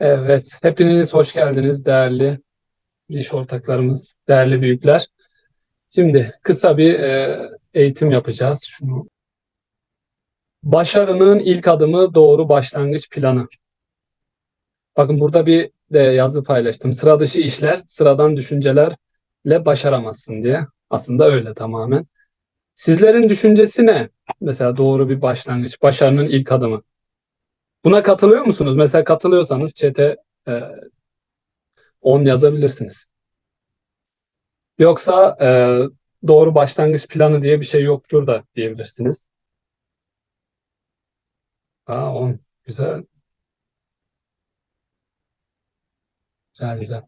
Evet, hepiniz hoş geldiniz değerli iş ortaklarımız, değerli büyükler. Şimdi kısa bir e, eğitim yapacağız. Şunu. Başarının ilk adımı doğru başlangıç planı. Bakın burada bir de yazı paylaştım. Sıra dışı işler, sıradan düşüncelerle başaramazsın diye. Aslında öyle tamamen. Sizlerin düşüncesi ne? Mesela doğru bir başlangıç, başarının ilk adımı. Buna katılıyor musunuz? Mesela katılıyorsanız chat'e e, 10 yazabilirsiniz. Yoksa e, doğru başlangıç planı diye bir şey yoktur da diyebilirsiniz. Aa 10. Güzel. Güzel güzel.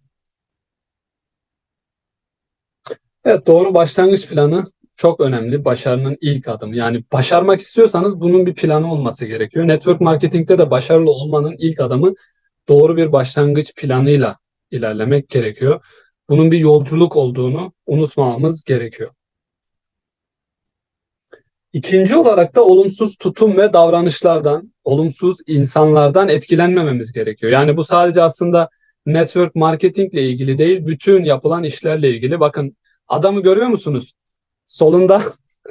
Evet doğru başlangıç planı çok önemli. Başarının ilk adımı. Yani başarmak istiyorsanız bunun bir planı olması gerekiyor. Network marketingte de başarılı olmanın ilk adımı doğru bir başlangıç planıyla ilerlemek gerekiyor. Bunun bir yolculuk olduğunu unutmamamız gerekiyor. İkinci olarak da olumsuz tutum ve davranışlardan, olumsuz insanlardan etkilenmememiz gerekiyor. Yani bu sadece aslında network marketing ile ilgili değil, bütün yapılan işlerle ilgili. Bakın adamı görüyor musunuz? Solunda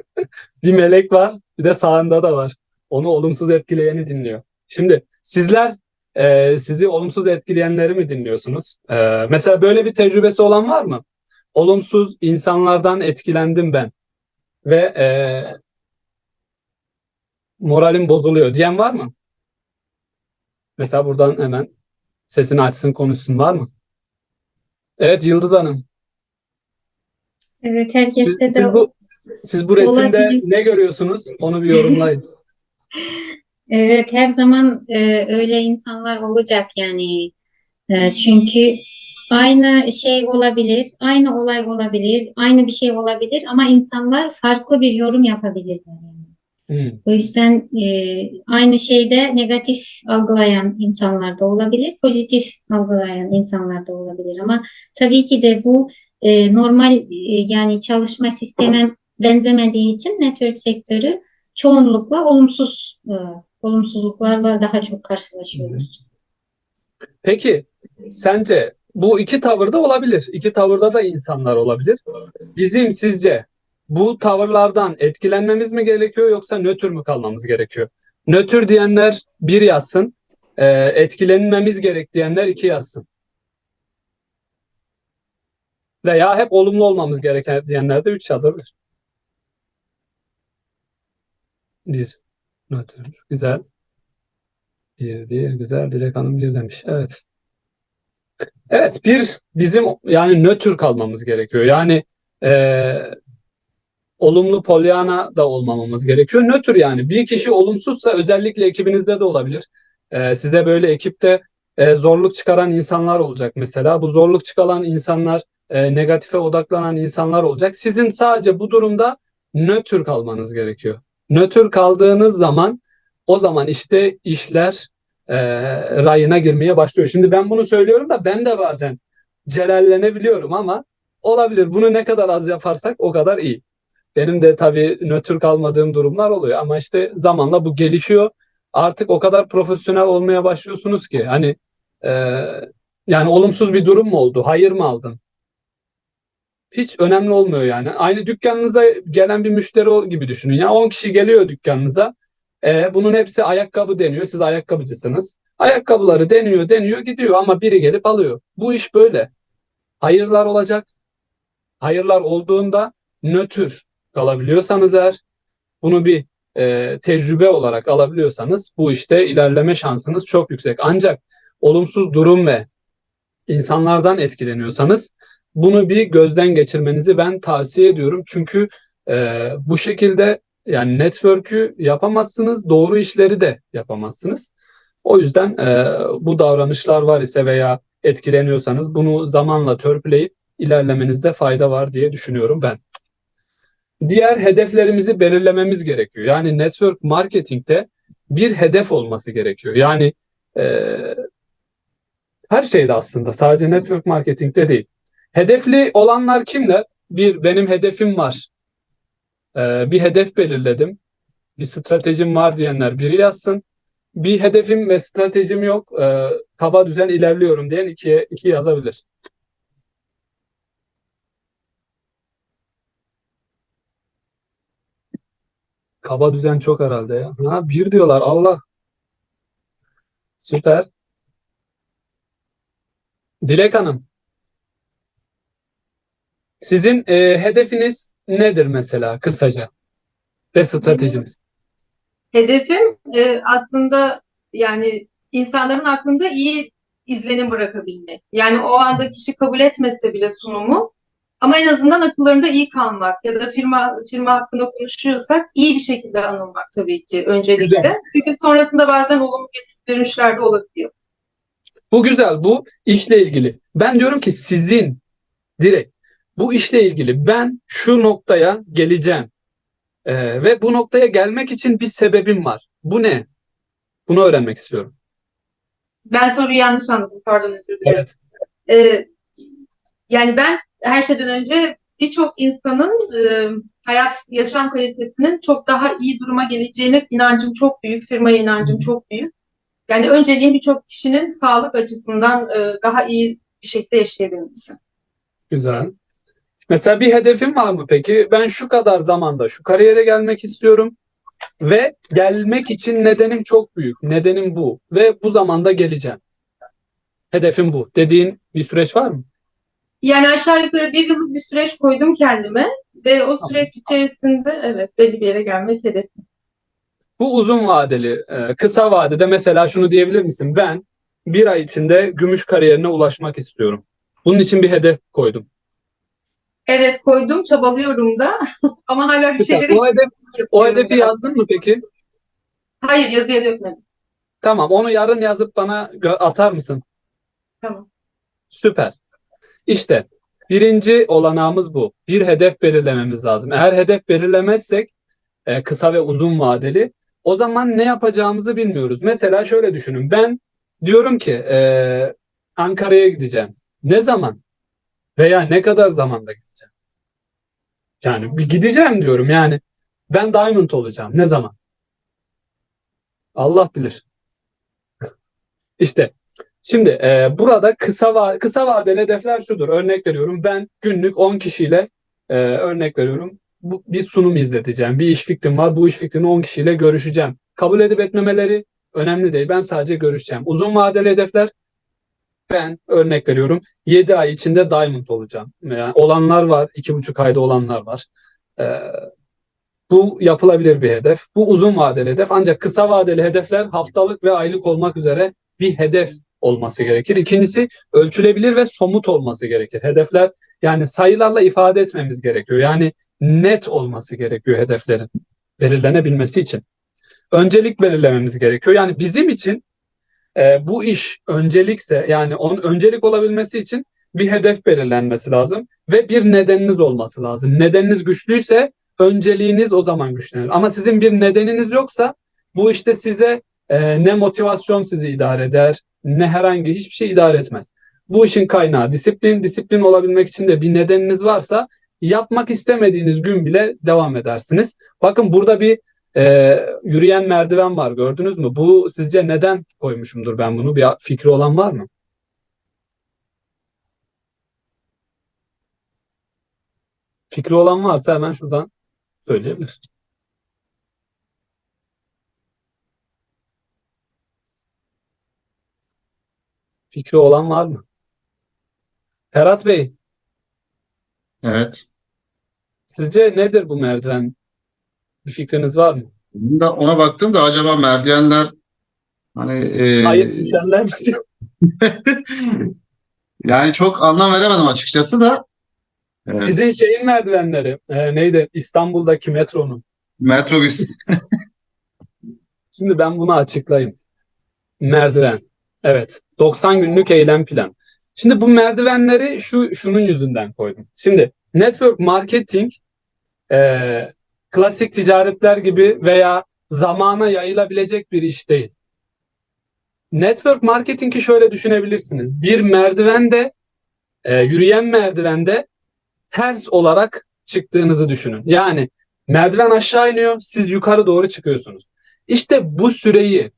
bir melek var, bir de sağında da var. Onu olumsuz etkileyeni dinliyor. Şimdi sizler e, sizi olumsuz etkileyenleri mi dinliyorsunuz? E, mesela böyle bir tecrübesi olan var mı? Olumsuz insanlardan etkilendim ben ve e, moralim bozuluyor diyen var mı? Mesela buradan hemen sesini açsın konuşsun var mı? Evet Yıldız Hanım. Evet Siz, herkeste de siz bu siz bu resimde olabilir. ne görüyorsunuz? Onu bir yorumlayın. Evet her zaman e, öyle insanlar olacak yani. E, çünkü aynı şey olabilir, aynı olay olabilir, aynı bir şey olabilir ama insanlar farklı bir yorum yapabilirler. yani. Hmm. O yüzden e, aynı şeyde negatif algılayan insanlar da olabilir, pozitif algılayan insanlar da olabilir. Ama tabii ki de bu e, normal e, yani çalışma sisteme benzemediği için network sektörü çoğunlukla olumsuz e, olumsuzluklarla daha çok karşılaşıyoruz. Peki sence bu iki tavırda olabilir. İki tavırda da insanlar olabilir. Bizim sizce bu tavırlardan etkilenmemiz mi gerekiyor yoksa nötr mü kalmamız gerekiyor? Nötr diyenler bir yazsın. e, etkilenmemiz gerek diyenler iki yazsın. Veya hep olumlu olmamız gereken diyenler de üç yazabilir. Bir. Nötr. Güzel. Bir diye güzel. Dilek Hanım bir demiş. Evet. Evet bir bizim yani nötr kalmamız gerekiyor. Yani eee, olumlu polyana da olmamamız gerekiyor. Nötr yani bir kişi olumsuzsa özellikle ekibinizde de olabilir. Eee, size böyle ekipte eee, zorluk çıkaran insanlar olacak mesela. Bu zorluk çıkaran insanlar eee, negatife odaklanan insanlar olacak. Sizin sadece bu durumda nötr kalmanız gerekiyor. Nötr kaldığınız zaman o zaman işte işler e, rayına girmeye başlıyor. Şimdi ben bunu söylüyorum da ben de bazen celallenebiliyorum ama olabilir. Bunu ne kadar az yaparsak o kadar iyi. Benim de tabii nötr kalmadığım durumlar oluyor ama işte zamanla bu gelişiyor. Artık o kadar profesyonel olmaya başlıyorsunuz ki hani e, yani olumsuz bir durum mu oldu? Hayır mı aldın? Hiç önemli olmuyor yani. Aynı dükkanınıza gelen bir müşteri gibi düşünün. Ya 10 kişi geliyor dükkanınıza. E, bunun hepsi ayakkabı deniyor. Siz ayakkabıcısınız. Ayakkabıları deniyor, deniyor, gidiyor ama biri gelip alıyor. Bu iş böyle. Hayırlar olacak. Hayırlar olduğunda nötr kalabiliyorsanız eğer bunu bir e, tecrübe olarak alabiliyorsanız bu işte ilerleme şansınız çok yüksek. Ancak olumsuz durum ve insanlardan etkileniyorsanız bunu bir gözden geçirmenizi ben tavsiye ediyorum. Çünkü e, bu şekilde yani network'ü yapamazsınız, doğru işleri de yapamazsınız. O yüzden e, bu davranışlar var ise veya etkileniyorsanız bunu zamanla törpüleyip ilerlemenizde fayda var diye düşünüyorum ben. Diğer hedeflerimizi belirlememiz gerekiyor. Yani network marketingte bir hedef olması gerekiyor. Yani e, her şeyde aslında sadece network marketingte değil. Hedefli olanlar kimler? Bir, benim hedefim var. Ee, bir hedef belirledim. Bir stratejim var diyenler biri yazsın. bir hedefim ve stratejim yok. Ee, kaba düzen ilerliyorum diyen ikiye iki yazabilir. Kaba düzen çok herhalde ya. Ha, bir diyorlar Allah. Süper. Dilek Hanım, sizin e, hedefiniz nedir mesela kısaca ve stratejiniz? Hedefim e, aslında yani insanların aklında iyi izlenim bırakabilmek. Yani o anda kişi kabul etmese bile sunumu ama en azından akıllarında iyi kalmak ya da firma firma hakkında konuşuyorsak iyi bir şekilde anılmak tabii ki öncelikle. Güzel. Çünkü sonrasında bazen olumlu dönüşler de olabiliyor. Bu güzel, bu işle ilgili. Ben diyorum ki sizin direkt bu işle ilgili ben şu noktaya geleceğim Ee, ve bu noktaya gelmek için bir sebebim var. Bu ne? Bunu öğrenmek istiyorum. Ben soruyu yanlış anladım. Pardon özür dilerim. Evet. Ee, yani ben her şeyden önce birçok insanın e, hayat yaşam kalitesinin çok daha iyi duruma geleceğine inancım çok büyük, firmaya inancım çok büyük. Yani önceliğim birçok kişinin sağlık açısından e, daha iyi bir şekilde yaşayabilmesi. Güzel. Mesela bir hedefin var mı peki? Ben şu kadar zamanda şu kariyere gelmek istiyorum ve gelmek için nedenim çok büyük. Nedenim bu ve bu zamanda geleceğim. Hedefim bu. Dediğin bir süreç var mı? Yani aşağı yukarı bir yıllık bir süreç koydum kendime ve o süreç içerisinde evet belli bir yere gelmek hedefim. Bu uzun vadeli, e, kısa vadede mesela şunu diyebilir misin? Ben bir ay içinde gümüş kariyerine ulaşmak istiyorum. Bunun için bir hedef koydum. Evet koydum, çabalıyorum da ama hala bir şeyleri O hedef, o hedefi yazdın mı peki? Hayır yazıya dökmedim. Tamam, onu yarın yazıp bana atar mısın? Tamam. Süper. İşte birinci olanağımız bu. Bir hedef belirlememiz lazım. Eğer hedef belirlemezsek e, kısa ve uzun vadeli o zaman ne yapacağımızı bilmiyoruz. Mesela şöyle düşünün. Ben diyorum ki e, Ankara'ya gideceğim. Ne zaman? Veya ne kadar zamanda gideceğim? Yani bir gideceğim diyorum. Yani ben Diamond olacağım. Ne zaman? Allah bilir. İşte Şimdi e, burada kısa va kısa vadeli hedefler şudur. Örnek veriyorum ben günlük 10 kişiyle e, örnek veriyorum bu, bir sunum izleteceğim. Bir iş fikrim var. Bu iş fikrini 10 kişiyle görüşeceğim. Kabul edip etmemeleri önemli değil. Ben sadece görüşeceğim. Uzun vadeli hedefler ben örnek veriyorum 7 ay içinde Diamond olacağım. Yani olanlar var. 2,5 ayda olanlar var. E, bu yapılabilir bir hedef. Bu uzun vadeli hedef. Ancak kısa vadeli hedefler haftalık ve aylık olmak üzere bir hedef olması gerekir. İkincisi ölçülebilir ve somut olması gerekir. Hedefler yani sayılarla ifade etmemiz gerekiyor. Yani net olması gerekiyor hedeflerin belirlenebilmesi için. Öncelik belirlememiz gerekiyor. Yani bizim için e, bu iş öncelikse yani onun öncelik olabilmesi için bir hedef belirlenmesi lazım ve bir nedeniniz olması lazım. Nedeniniz güçlüyse önceliğiniz o zaman güçlenir. Ama sizin bir nedeniniz yoksa bu işte size e, ne motivasyon sizi idare eder, ne herhangi hiçbir şey idare etmez. Bu işin kaynağı disiplin. Disiplin olabilmek için de bir nedeniniz varsa yapmak istemediğiniz gün bile devam edersiniz. Bakın burada bir e, yürüyen merdiven var gördünüz mü? Bu sizce neden koymuşumdur ben bunu? Bir fikri olan var mı? Fikri olan varsa hemen şuradan söyleyebilir. Fikri olan var mı? Ferhat Bey, Evet. sizce nedir bu merdiven? Bir fikriniz var mı? Ona baktım da acaba merdivenler hani e, Hayır düşenler mi? yani çok anlam veremedim açıkçası da e, Sizin şeyin merdivenleri e, neydi? İstanbul'daki metronun. metrobüs Şimdi ben bunu açıklayayım. Merdiven. Evet. 90 günlük eylem plan. Şimdi bu merdivenleri şu şunun yüzünden koydum. Şimdi network marketing e, klasik ticaretler gibi veya zamana yayılabilecek bir iş değil. Network marketingi şöyle düşünebilirsiniz. Bir merdivende, e, yürüyen merdivende ters olarak çıktığınızı düşünün. Yani merdiven aşağı iniyor, siz yukarı doğru çıkıyorsunuz. İşte bu süreyi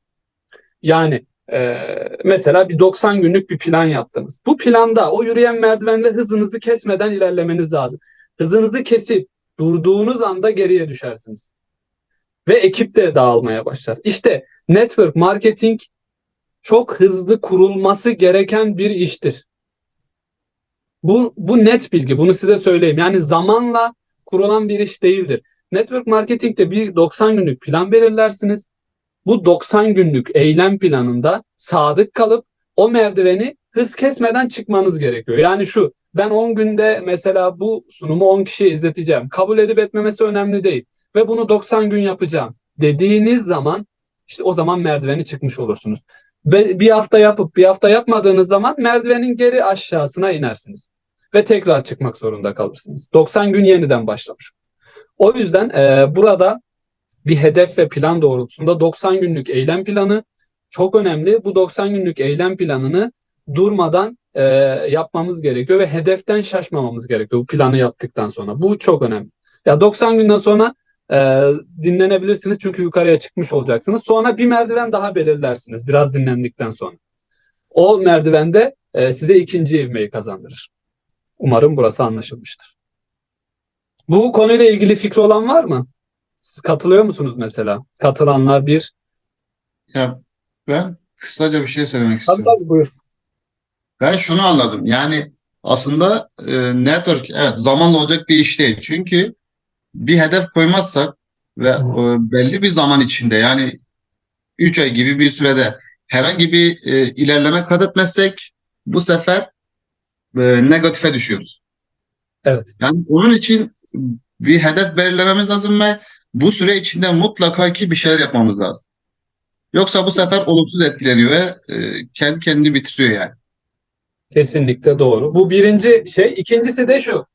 Yani e, mesela bir 90 günlük bir plan yaptınız. Bu planda o yürüyen merdivende hızınızı kesmeden ilerlemeniz lazım. Hızınızı kesip durduğunuz anda geriye düşersiniz. Ve ekip de dağılmaya başlar. İşte network marketing çok hızlı kurulması gereken bir iştir. Bu, bu net bilgi. Bunu size söyleyeyim. Yani zamanla kurulan bir iş değildir. Network marketingte bir 90 günlük plan belirlersiniz. Bu 90 günlük eylem planında sadık kalıp o merdiveni hız kesmeden çıkmanız gerekiyor. Yani şu ben 10 günde mesela bu sunumu 10 kişiye izleteceğim. Kabul edip etmemesi önemli değil. Ve bunu 90 gün yapacağım dediğiniz zaman işte o zaman merdiveni çıkmış olursunuz. Ve bir hafta yapıp bir hafta yapmadığınız zaman merdivenin geri aşağısına inersiniz. Ve tekrar çıkmak zorunda kalırsınız. 90 gün yeniden başlamış. O yüzden e, burada bir hedef ve plan doğrultusunda 90 günlük eylem planı çok önemli. Bu 90 günlük eylem planını durmadan e, yapmamız gerekiyor ve hedeften şaşmamamız gerekiyor bu planı yaptıktan sonra. Bu çok önemli. Ya 90 günden sonra e, dinlenebilirsiniz çünkü yukarıya çıkmış olacaksınız. Sonra bir merdiven daha belirlersiniz biraz dinlendikten sonra. O merdivende e, size ikinci ivmeyi kazandırır. Umarım burası anlaşılmıştır. Bu konuyla ilgili fikri olan var mı? Siz katılıyor musunuz mesela? Katılanlar bir. Ya ben kısaca bir şey söylemek Tabii istiyorum. tabii buyur. Ben şunu anladım. Yani aslında e, network evet zamanla olacak bir iş değil. Çünkü bir hedef koymazsak ve e, belli bir zaman içinde yani 3 ay gibi bir sürede herhangi bir e, ilerleme kat etmezsek bu sefer e, negatife düşüyoruz. Evet. Yani onun için bir hedef belirlememiz lazım ve bu süre içinde mutlaka ki bir şeyler yapmamız lazım. Yoksa bu sefer olumsuz etkileniyor ve e, kendi kendini bitiriyor yani. Kesinlikle doğru. Bu birinci şey. İkincisi de şu.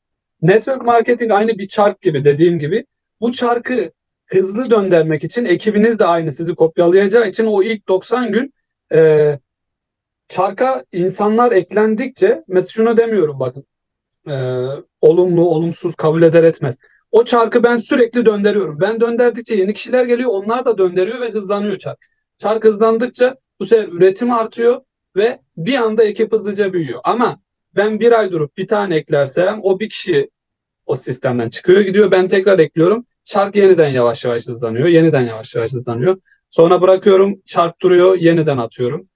Network marketing aynı bir çark gibi dediğim gibi. Bu çarkı hızlı döndürmek için ekibiniz de aynı sizi kopyalayacağı için o ilk 90 gün e, çarka insanlar eklendikçe mesela şunu demiyorum bakın e, olumlu olumsuz kabul eder etmez. O çarkı ben sürekli döndürüyorum. Ben döndürdükçe yeni kişiler geliyor onlar da döndürüyor ve hızlanıyor çark. Çark hızlandıkça bu sefer üretim artıyor ve bir anda ekip hızlıca büyüyor. Ama ben bir ay durup bir tane eklersem o bir kişi o sistemden çıkıyor gidiyor. Ben tekrar ekliyorum. Çark yeniden yavaş yavaş hızlanıyor. Yeniden yavaş yavaş hızlanıyor. Sonra bırakıyorum. Çark duruyor. Yeniden atıyorum.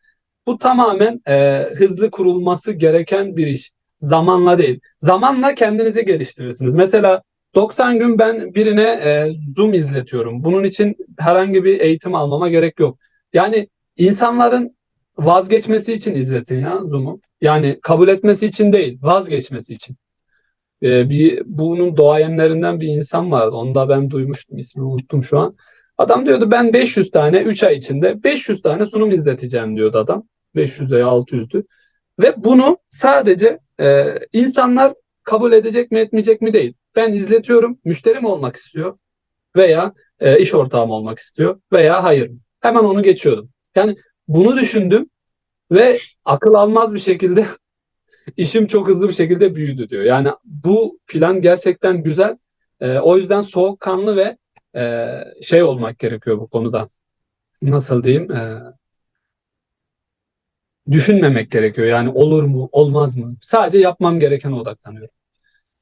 Bu tamamen e, hızlı kurulması gereken bir iş. Zamanla değil. Zamanla kendinizi geliştirirsiniz. Mesela 90 gün ben birine e, Zoom izletiyorum. Bunun için herhangi bir eğitim almama gerek yok. Yani insanların vazgeçmesi için izletin ya Zoom'u. Yani kabul etmesi için değil, vazgeçmesi için. Ee, bir bunun doğayenlerinden bir insan vardı. Onu da ben duymuştum. ismini unuttum şu an. Adam diyordu ben 500 tane 3 ay içinde 500 tane sunum izleteceğim diyordu adam. 500 veya 600'dü. Ve bunu sadece e, insanlar kabul edecek mi etmeyecek mi değil. Ben izletiyorum. Müşterim olmak istiyor veya e, iş ortağım olmak istiyor veya hayır. Hemen onu geçiyordum. Yani bunu düşündüm ve akıl almaz bir şekilde işim çok hızlı bir şekilde büyüdü diyor. Yani bu plan gerçekten güzel. E, o yüzden soğukkanlı ve e, şey olmak gerekiyor bu konuda. Nasıl diyeyim? E, düşünmemek gerekiyor. Yani olur mu, olmaz mı? Sadece yapmam gerekene odaklanıyorum.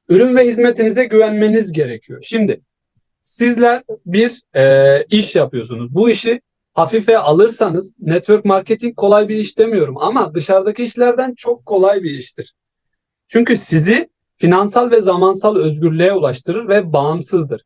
Ürün ve hizmetinize güvenmeniz gerekiyor. Şimdi sizler bir e, iş yapıyorsunuz. Bu işi hafife alırsanız network marketing kolay bir iş demiyorum ama dışarıdaki işlerden çok kolay bir iştir. Çünkü sizi finansal ve zamansal özgürlüğe ulaştırır ve bağımsızdır.